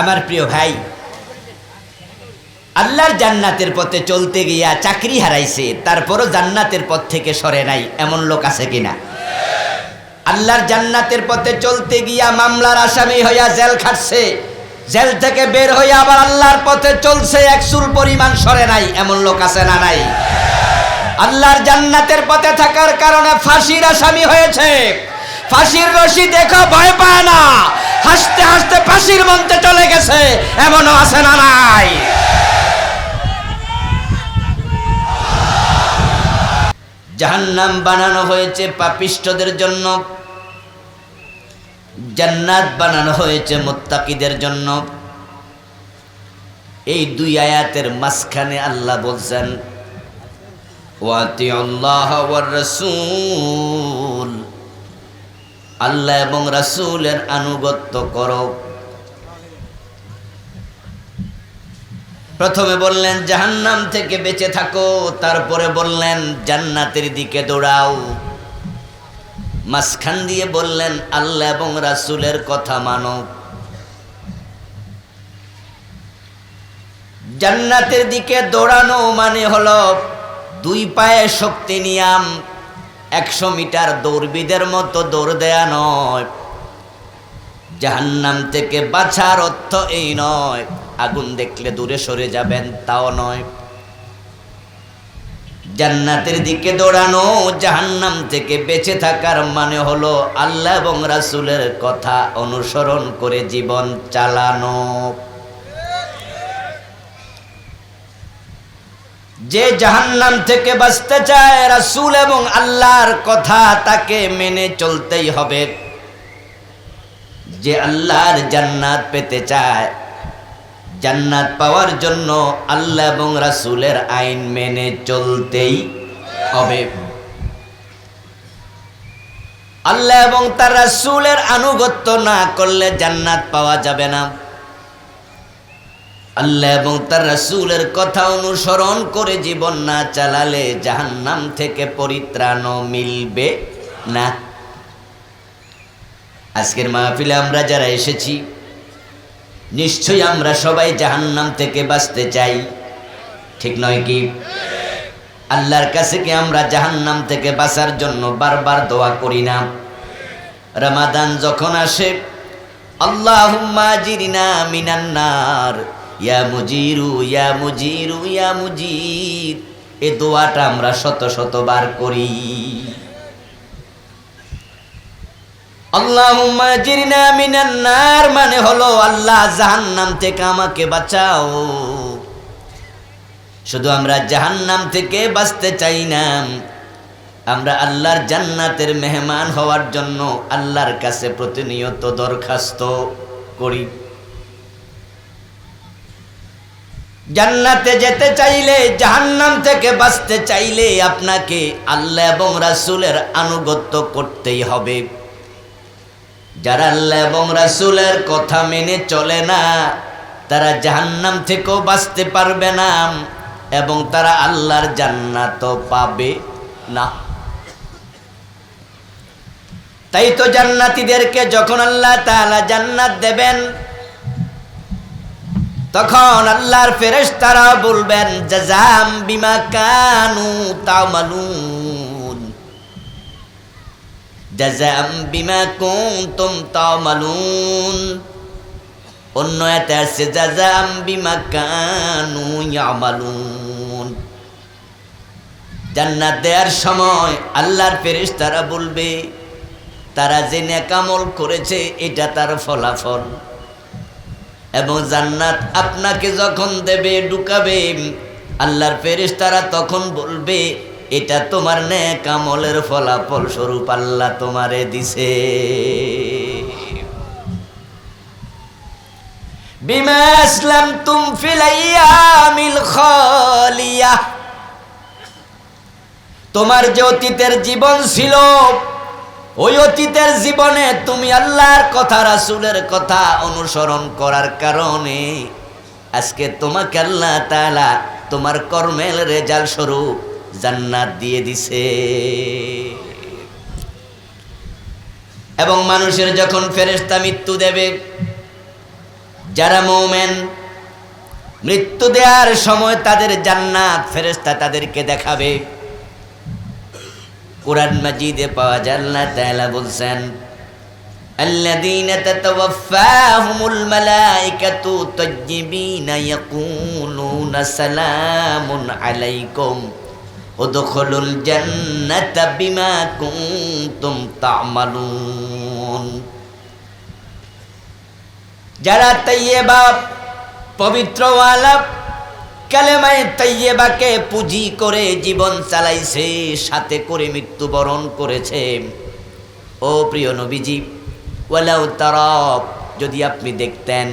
আমার প্রিয় ভাই, আল্লাহর জান্নাতের পথে চলতে গিয়া চাকরি হারাইছে, তারপরও জান্নাতের পথ থেকে সরে নাই, এমন লোক আছে কিনা? আল্লাহর জান্নাতের পথে চলতে গিয়া মামলার আসামি হইয়া জেল খাটছে, জেল থেকে বের হইয়া আবার আল্লাহর পথে চলছে, এক চুল পরিমাণ সরে নাই, এমন লোক আছে না নাই? আল্লাহর জান্নাতের পথে থাকার কারণে ফাঁসির আসামি হয়েছে, ফাঁসির রশি দেখো, ভয় পায় না। হাসতে হাসতে ফাঁসির মঞ্চে চলে গেছে। এমনও আছে না নাই। জাহান্নাম বানানো হয়েছে পাপিষ্টদের জন্য। জান্নাত বানানো হয়েছে মোত্তাকিদের জন্য। এই দুই আয়াতের মাঝখানে আল্লাহ বলছেন ওয়াতি আল্লাহ রসুল। আল্লাহ এবং রাসূলের আনুগত্য করো। প্রথমে বললেন, জাহান্নাম থেকে বেঁচে থাকো, তারপরে বললেন, জান্নাতের দিকে দৌড়াও। মাঝখান দিয়ে বললেন, আল্লাহ এবং রাসূলের কথা মানো। জান্নাতের দিকে দৌড়ানো মানে হলো দুই পায়ে শক্তি নিয়াম একশো মিটার দৌড়বিদের মতো দৌড় দেয়া নয়। জাহান্নাম থেকে বাছার অর্থ এই নয়। আগুন দেখলে দূরে সরে যাবেন, তাও নয়। জান্নাতের দিকে দৌড়ানো জাহান্নাম থেকে বেঁচে থাকার মানে হলো আল্লাহ এবং রাসূলের কথা অনুসরণ করে জীবন চালানো। যে জাহান্নাম থেকে বাঁচতে চায় রাসূল এবং আল্লাহর কথা তাকে মেনে চলতেই হবে। যে আল্লাহর জান্নাত পেতে চায়, জান্নাত পাওয়ার জন্য আল্লাহ এবং রাসূলের আইন মেনে চলতেই হবে। আল্লাহ এবং তার রাসূলের আনুগত্য না করলে জান্নাত পাওয়া যাবে না। আল্লাহ এবং তার রাসূলের কথা অনুসরণ করে জীবন না চালালে জাহান্নাম থেকে পরিত্রাণ মিলবে না। আজকের মাহফিলে আমরা যারা এসেছি, নিশ্চয়ই আমরা সবাই জাহান্নাম থেকে বাঁচতে চাই। ঠিক নয় কি? আল্লাহর কাছে কি আমরা জাহান্নাম থেকে বাঁচার জন্য বারবার দোয়া করি না? রমাদান যখন আসে জিরিনা মিনান্নার ইয়া মুজিরু ইয়া মুজিরু, ইয়া মুজির। এ দোয়াটা আমরা শত শতবার করি। আল্লাহুম্মা জিরনা মিনান নার মানে হলো আল্লাহ জাহান্নাম থেকে আমাকে বাঁচাও। শুধু আমরা জাহান্নাম থেকে বাঁচতে চাই না। আমরা আল্লাহর জান্নাতের মেহমান হওয়ার জন্য আল্লাহর কাছে প্রতিনিয়ত দরখাস্ত করি। জান্নাতে যেতে চাইলে, জাহান্নাম থেকে বাঁচতে চাইলে আপনাকে আল্লাহ এবং রাসূলের আনুগত্য করতেই হবে। যারা আল্লাহ এবং রাসূলের কথা মেনে চলে না, তারা জাহান্নাম থেকেও বাঁচতে পারবে না এবং তারা আল্লাহর জান্নাত পাবে না। তাই তো জান্নাতীদেরকে যখন আল্লাহ তাআলা জান্নাত দেবেন তখন আল্লাহর ফেরেশতারা বলবেন, জাজাম বিমা কানু তামালুন। জাজাম বিমা কুনতুম তামালুন। অন্য এতে আছে, জাজাম বিমা কানু ইয়ামালুন। জান্নাত দেওয়ার সময় আল্লাহর ফেরেশতারা বলবে, তারা যে নেকামল করেছে, এটা তার ফলাফল। এবং জান্নাত আপনাকে যখন দেবে, ঢুকাবে, আল্লাহর ফেরেশতারা তখন বলবে, এটা তোমার নেক আমলের ফলাফল স্বরূপ আল্লাহ তোমারে দিছে। বিমা ইসলাম তুম ফিলাইয়ামিল খালিয়া। তোমার যে অতীতের জীবন ছিল ওই অতীতের জীবনে তুমি আল্লাহর কথা, রাসুলের কথা অনুসরণ করার কারণে আজকে তোমাকে আল্লাহ তালা তোমার কর্মের রেজাল্ট স্বরূপ জান্নাত দিয়ে দিছে। এবং মানুষের যখন ফেরেশতা মৃত্যু দেবে, যারা মৌমেন, মৃত্যু দেওয়ার সময় তাদের জান্নাত ফেরেস্তা তাদেরকে দেখাবে। কোরআন মাজিদে পাওয়া যায় আল্লাহ তাআলা বলছেন الذين تتوفاهم الملائكة طيبين يقولون سلام عليكم ادخلوا الجنة بما كنتم تعملون যারা তৈয়বা পবিত্রওয়ালা কালেমায় তাইয়েবাকে পুঁজি করে জীবন চালাইছে, সাথে করে মৃত্যুবরণ করেছে। ও প্রিয় নবীজি, ওয়ালাউ তারাব যদি আপনি দেখতেন,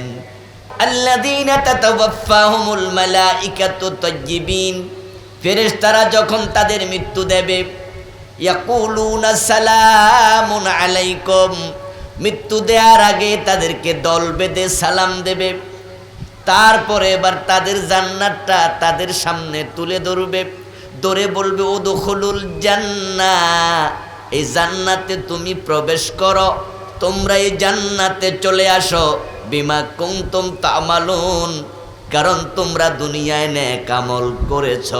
আল্লাযীনা তাতাওয়াফাহুমুল মালাইকাতু তাজ্জিবিন ফেরেশতারা যখন তাদের মৃত্যু দেবে, ইয়াকুলুনা সালামুন আলাইকুম, মৃত্যু দেওয়ার আগে তাদেরকে দল বেঁধে সালাম দেবে। তারপরে এবার তাদের জান্নাতটা তাদের সামনে তুলে ধরবে। ধরে বলবে ও দখলুল জান্না, এই জান্নাতে তুমি প্রবেশ করো, তোমরা এই জান্নাতে চলে আসো। বিমা কুমতুম তামালুন, কারণ তোমরা দুনিয়ায় নেক আমল করেছ।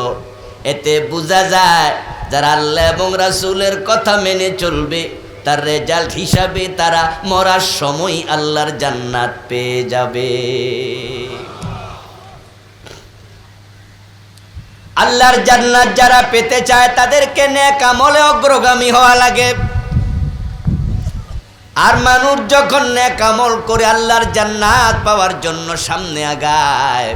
এতে বোঝা যায়, যারা আল্লাহ এবং রাসূলের কথা মেনে চলবে, তার রেজাল্ট হিসাবে তারা মরার সময় আল্লাহর জান্নাত পেয়ে যাবে। আল্লাহর জান্নাত যারা পেতে চায় তাদেরকে নেক আমলে অগ্রগামী হওয়া লাগে। আর মানুষ যখন নেক আমল করে আল্লাহর জান্নাত পাওয়ার জন্য সামনে আগায়,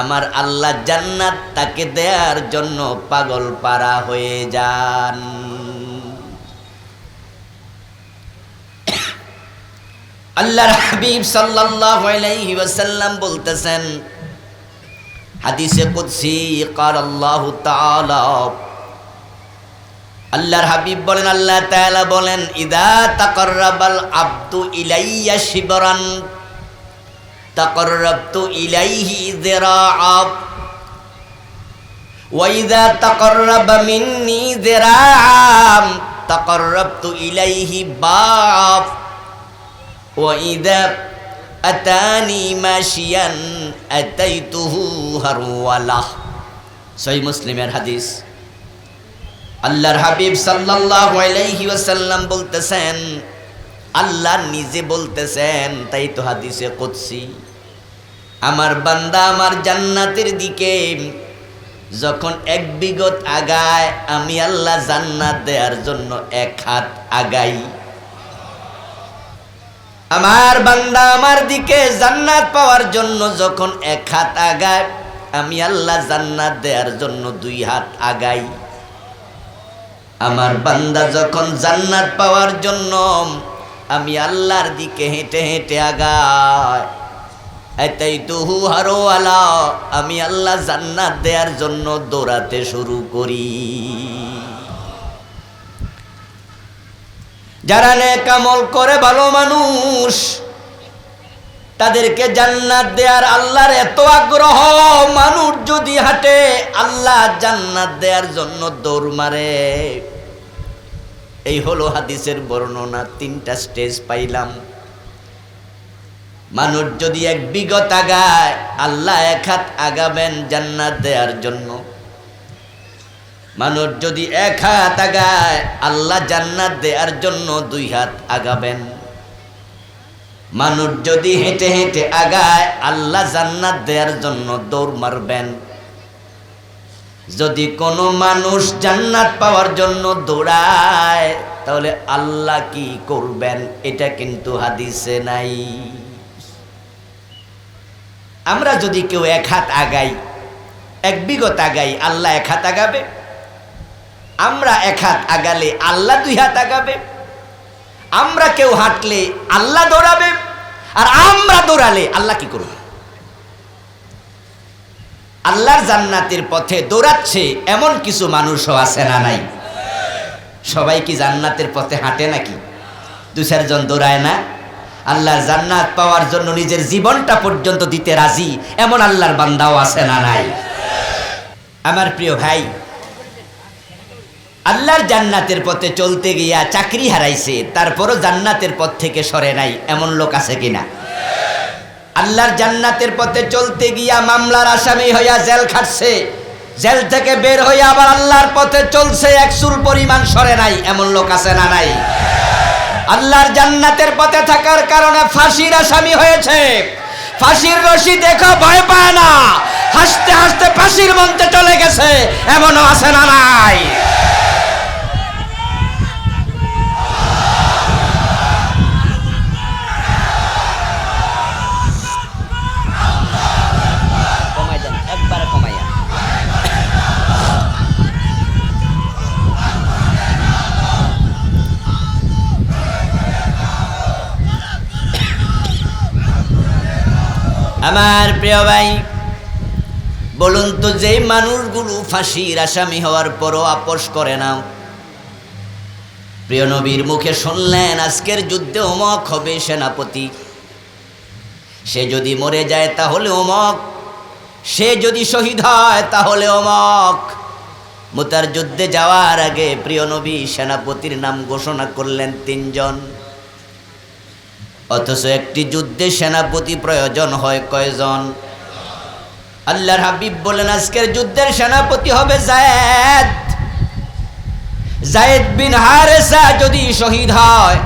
আমার আল্লাহ জান্নাত তাকে দেওয়ার জন্য পাগল পারা হয়ে যান। আল্লাহর হাবিব সাল্লাল্লাহু আলাইহি ওয়াসাল্লাম বলতেছেন হাদিসে কুদসি কার আল্লাহ আল্লাহর হাবিব বলেন, আল্লাহ তাআলা বলেন, ইদা তাকরাবাল আব্দু ইলাইয়া শিবরান তাকরাবতু ইলাইহি যিরাআ ওয়াইদা তাকরাবা মিন্নি যিরাআ তাকরাবতু ইলাইহি বাফ ওয়াইদা আতানি মাশিয়ান আতাইতুহু হারওয়ালাহ। সহি মুসলিমের হাদিস। আল্লাহর হাবিব সাল্লাল্লাহু আলাইহি ওয়াসাল্লাম বলতেছেন, আল্লাহ নিজে বলতেছেন, তাই তো হাদিসে কুদসি। আমার বান্দা আমার জান্নাতের দিকে, যখন এক বিগত আগায় আমি আল্লাহ জান্নাত দেওয়ার জন্য এক হাত আগাই। আমার বান্দা আমার দিকে জান্নাত পাওয়ার জন্য যখন এক হাত আগায়, আমি আল্লাহ জান্নাত দেওয়ার জন্য দুই হাত আগাই। আমার বান্দা যখন জান্নাত পাওয়ার জন্য আমি আল্লাহর দিকে হেঁটে হেঁটে আগায়। এটাই তুহু হারো আলা আমি আল্লাহ জান্নাত দেওয়ার জন্য দৌড়াতে শুরু করি। যারা নেকামল করে ভালো মানুষ, তাদেরকে জান্নাত দেওয়ার আল্লাহর এত আগ্রহ, মানুষ যদি হাঁটে, আল্লাহ জান্নাত দেওয়ার জন্য দৌড় মারে। এই হলো হাদিসের বর্ণনা, তিনটা স্টেজ পাইলাম। মানুষ যদি এক বিগত আগায়, আল্লাহ এক হাত আগাবেন জান্নাত দেওয়ার জন্য। মানুষ যদি এক হাত আগায়, আল্লাহ জান্নাত দেওয়ার জন্য দুই হাত আগাবেন। মানুষ যদি হেঁটে হেঁটে আগায়, আল্লাহ জান্নাত দেওয়ার জন্য দৌড় মারবেন। যদি কোনো মানুষ জান্নাত পাওয়ার জন্য দৌড়ায়, তাহলে আল্লাহ কি করবেন? এটা কিন্তু হাদিসে নাই। আমরা যদি কেউ এক হাত আগাই, এক বিগত আগাই, আল্লাহ এক হাত আগাবে? আমরা এক হাত আগালে আল্লাহ দুই হাত আগাবে। আমরা কেউ হাঁটলে আল্লাহ দৌড়াবে। আর আমরা দৌড়ালে আল্লাহ কি করবে? আল্লাহর জান্নাতের পথে দৌড়াচ্ছে এমন কিছু মানুষও আছে না নাই। সবাই কি জান্নাতের পথে হাঁটে নাকি? দু চারজন দৌড়ায় না? আল্লাহর জান্নাত পাওয়ার জন্য নিজের জীবনটা পর্যন্ত দিতে রাজি এমন আল্লাহর বান্দাও আছে না নাই? আমার প্রিয় ভাই আল্লাহর জান্নাতের পথে চলতে গিয়া চাকরি হারাইছে, তারপরও জান্নাতের পথ থেকে সরে নাই, এমন লোক আছে কিনা? আল্লাহর জান্নাতের পথে চলতে গিয়া মামলার আসামি হইয়া জেল খাটছে, জেল থেকে বের হইয়া আবার আল্লাহর পথে চলছে, এক চুল পরিমাণ সরে নাই, এমন লোক আছে না নাই? আল্লাহর জান্নাতের পথে থাকার কারণে ফাঁসির আসামি হয়েছে। ফাঁসির রশি দেখো, ভয় পায় না। হাসতে হাসতে ফাঁসির মঞ্চে চলে গেছে, এমনও আছে না নাই? আমার প্রিয় ভাই, বলুন তো যে মানুষগুলো ফাঁসির আসামি হওয়ার পরও আপোষ করে না। প্রিয় নবীর মুখে শুনলেন, আজকের যুদ্ধে অমক হবে সেনাপতি। সে যদি মরে যায় তাহলে অমক, সে যদি শহীদ হয় তাহলে অমক। মুতার যুদ্ধে যাওয়ার আগে প্রিয় নবী সেনাপতির নাম ঘোষণা করলেন তিনজন। অথচ একটি যুদ্ধে সেনাপতি প্রয়োজন হয় কয়জন? আল্লাহর হাবিব বলেন, আজকের যুদ্ধের সেনাপতি হবে জায়েদ। জায়েদ বিন হারেসা যদি শহীদ হয়,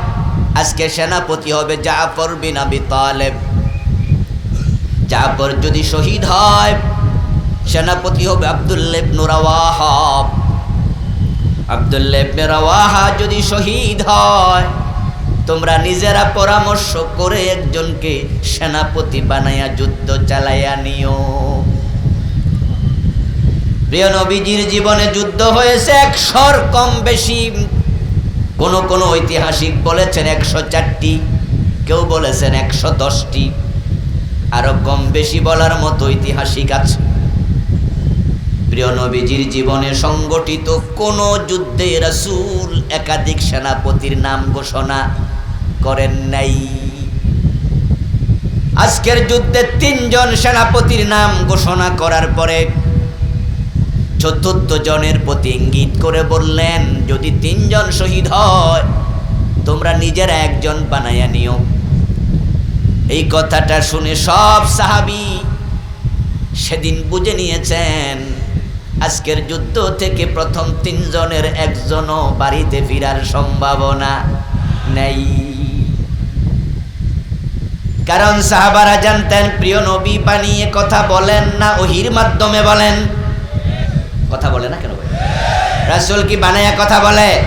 আজকে সেনাপতি হবে জাফর বিন আবি তালেব। জাফর যদি শহীদ হয়, সেনাপতি হবে আব্দুল্লেব নুরাওয়াহাব আব্দুল্লেব নুরাওয়াহা যদি শহীদ হয় তোমরা নিজেরা পরামর্শ করে একজনকে সেনাপতি বানাইয়া যুদ্ধ চালাইয়া নিও। প্রিয় নবীজির জীবনে যুদ্ধ হয়েছে একশোর কম বেশি। কোন কোন ঐতিহাসিক বলেছেন একশো চারটি, কেউ বলেছেন একশো দশটি। আরও কম বেশি বলার মতো ঐতিহাসিক আছে। প্রিয় নবীজির জীবনে সংগঠিত কোন যুদ্ধে রাসূল একাধিক সেনাপতির নাম ঘোষণা করেন নাই। আজকের যুদ্ধে তিনজন সেনাপতির নাম ঘোষণা করার পরে চতুর্থ জনের প্রতি ইঙ্গিত করে বললেন, যদি তিনজন শহীদ হয়, তোমরা নিজেরা একজন বানাইয়া নিও। এই কথাটা শুনে সব সাহাবি সেদিন বুঝে নিয়েছেন, আজকের যুদ্ধ থেকে প্রথম তিনজনের একজনও বাড়িতে ফিরার সম্ভাবনা নেই। কারণ সাহাবারা জানতেন, প্রিয় নবী বানিয়ে কথা বলেন না, ওহির মাধ্যমে বলেন। কথা বলে না কেন? রাসূল কি বানায়া কথা বলে?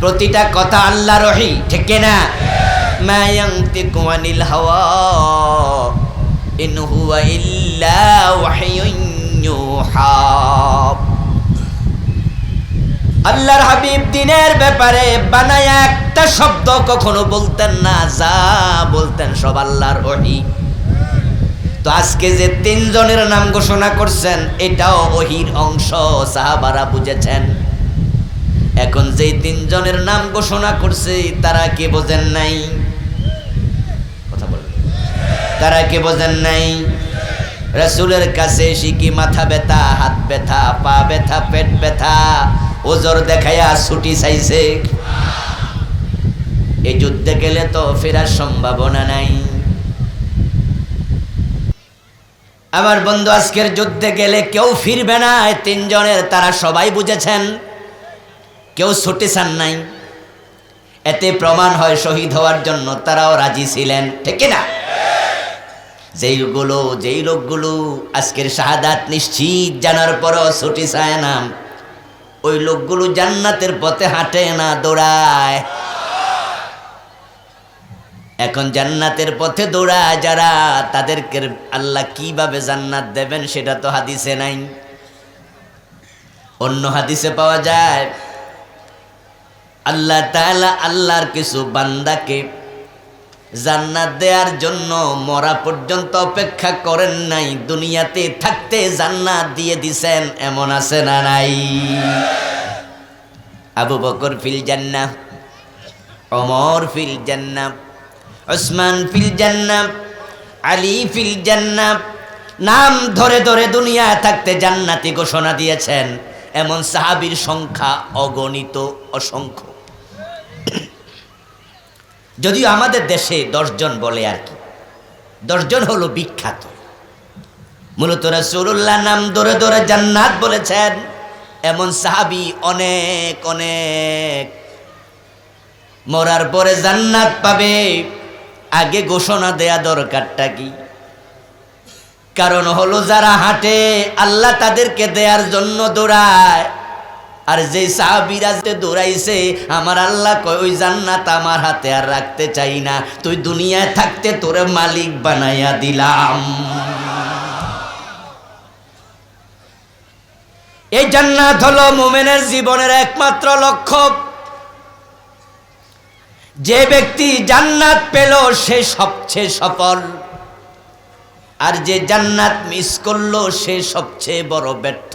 প্রতিটা কথা আল্লাহ রহি, ঠিক না? হাওয়া ইল্লা আল্লাহর হাবিব দিনের ব্যাপারে বানায় একটা শব্দ কখনো বলতেন না, যা বলতেন সব আল্লাহর ওহি। তো আজকে যে তিনজনের নাম ঘোষণা করছেন, এটাও ওহির অংশ, সাহাবারা বুঝেছেন। এখন যেই তিনজনের নাম ঘোষণা করছে, তারা কে বোঝেন নাই? কথা বলেন। তারা কে বোঝেন নাই? রসুলের কাছে শিকি মাথা ব্যথা, হাত ব্যথা, পা ব্যথা, পেট ব্যথা ওজোর দেখাইয়া ছুটি চাইছে। এই যুদ্ধে গেলে তো ফেরার সম্ভাবনা নাই। আমার বন্ধু, আজকের যুদ্ধে গেলে কেউ ফিরবে না। তিনজনের তারা সবাই বুঝেছেন, কেউ ছুটি চান নাই। এতে প্রমাণ হয় শহীদ হওয়ার জন্য তারাও রাজি ছিলেন, ঠিক না? যেইগুলো যেই লোকগুলো আজকের শাহাদাত নিশ্চিত জানার পরও ছুটি চায় না। ওই লোকগুলো জান্নাতের পথে হাঁটে না, দৌড়ায়। এখন জান্নাতের পথে দৌড়ায় যারা, তাদেরকে আল্লাহ কীভাবে জান্নাত দেবেন সেটা তো হাদিসে নাই। অন্য হাদিসে পাওয়া যায়, আল্লাহ তাআলা আল্লাহর কিছু বান্দাকে জান্নাত দেওয়ার জন্য মরা পর্যন্ত অপেক্ষা করেন নাই। দুনিয়াতে থাকতে জান্নাত দিয়ে দিছেন, এমন আছে না নাই? আবু বকর ফিল জান্নাহ, ওমর ফিল জান্নাহ, ওসমান ফিল জান্নাহ, আলী ফিল জান্নাহ, নাম ধরে ধরে দুনিয়ায় থাকতে জান্নাতি ঘোষণা দিয়েছেন। এমন সাহাবীর সংখ্যা অগণিত, অসংখ্য। যদিও আমাদের দেশে দশজন বলে আর কি। দশজন হলো বিখ্যাত। মূলত রাসূলুল্লাহ নাম ধরে ধরে জান্নাত বলেছেন। এমন সাহাবি অনেক অনেক। মরার পরে জান্নাত পাবে। আগে ঘোষণা দেয়া দরকারটা কি? কারণ হলো যারা হাঁটে, আল্লাহ তাদেরকে দেয়ার জন্য দৌড়ায়। আর যে সাহাবিরা যে দৌড়াইছে, আমার আল্লাহ কয়, ওই জান্নাত আমার হাতে আর রাখতে চাই না। তুই দুনিয়ায় থাকতে তোরে মালিক বানাইয়া দিলাম। এই জান্নাত হলো মোমেনের জীবনের একমাত্র লক্ষ্য। যে ব্যক্তি জান্নাত পেল, সে সবচেয়ে সফল। আর যে জান্নাত মিস করল, সে সবচেয়ে বড় ব্যর্থ।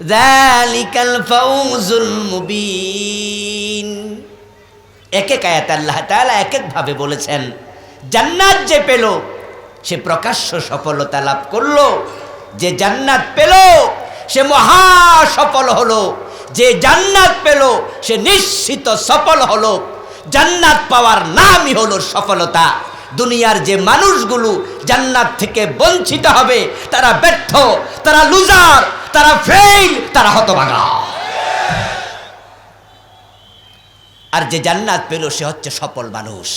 যালিকাল ফাওজুল মুবিন এক এক আয়াত আল্লাহ তাআলা এক এক ভাবে বলেছেন, জান্নাত যে পেল, সে প্রকাশ্য সফলতা লাভ করল। যে জান্নাত পেল, সে মহা সফল হলো। যে জান্নাত পেল, সে নিশ্চিত সফল হলো। জান্নাত পাওয়ার নামই হলো সফলতা। দুনিয়ার যে মানুষগুলো জান্নাত থেকে বঞ্চিত হবে, তারা ব্যর্থ, তারা লুজার, তারা ফেইল তারা হতভাগা। আর যে জান্নাত পেল, সে হচ্ছে সফল মানুষ।